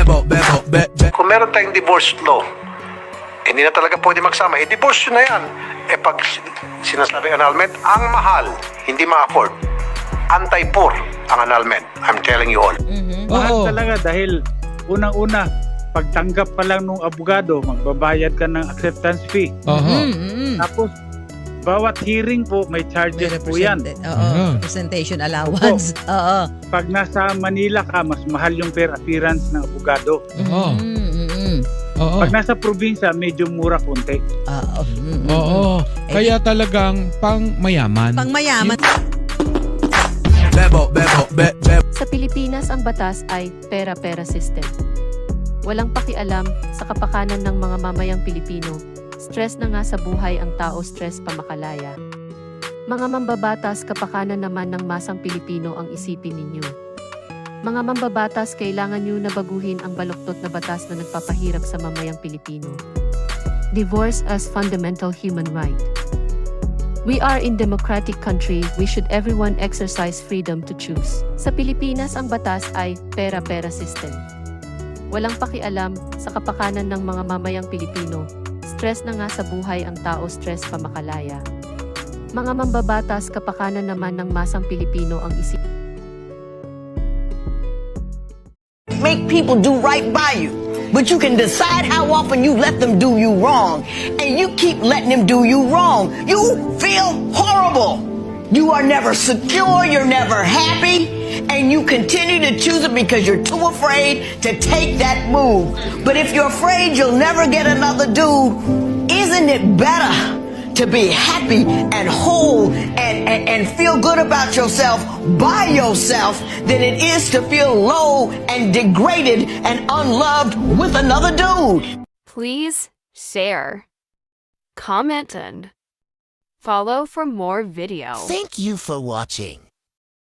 bebo, bebo, be, be. Kung meron tayong divorce law, hindi na talaga pwede magsama. Eh, divorce yun na yan. Eh, pag sin- sinasabi annulment, ang mahal, hindi ma-afford. Anti-poor ang annulment. I'm telling you all. Mahal Oo. talaga dahil unang-una, pagtanggap pa lang ng abogado, magbabayad ka ng acceptance fee. Oho. Mm-mm. Tapos, bawat hearing po, may May charges po yan. Oo, Mhm. representation allowance. Oo. Pag nasa Manila ka, mas mahal yung per appearance ng abogado. Oo. Mm-mm. Oo. Pag nasa probinsya, medyo mura konti. Oo. Mm-mm. Oo. Kaya talagang pang mayaman. Pang mayaman. Bebo, bebo, be, be. Sa Pilipinas, ang batas ay pera-pera system. Walang pakialam sa kapakanan ng mga mamayang Pilipino. Stress na nga sa buhay ang tao, stress pa makalaya. Mga mambabatas, kapakanan naman ng masang Pilipino ang isipin ninyo. Mga mambabatas, kailangan nyo na baguhin ang baluktot na batas na nagpapahirap sa mamayang Pilipino. Divorce as fundamental human right. We are in democratic country, we should everyone exercise freedom to choose. Sa Pilipinas, ang batas ay pera-pera system. Walang pakialam sa kapakanan ng mga mamayang Pilipino. Stress na nga sa buhay ang tao, stress pa makalaya. Mga mambabatas, kapakanan naman ng masang Pilipino ang isip. make people do right by you. But you can decide how often you let them do you wrong. And you keep letting them do you wrong. You feel horrible. You are never secure. You're never happy. And you continue to choose it because you're too afraid to take that move. But if you're afraid you'll never get another dude, isn't it better to be happy and whole and, and, and feel good about yourself by yourself than it is to feel low and degraded and unloved with another dude. Please share, comment, and follow for more videos. Thank you for watching.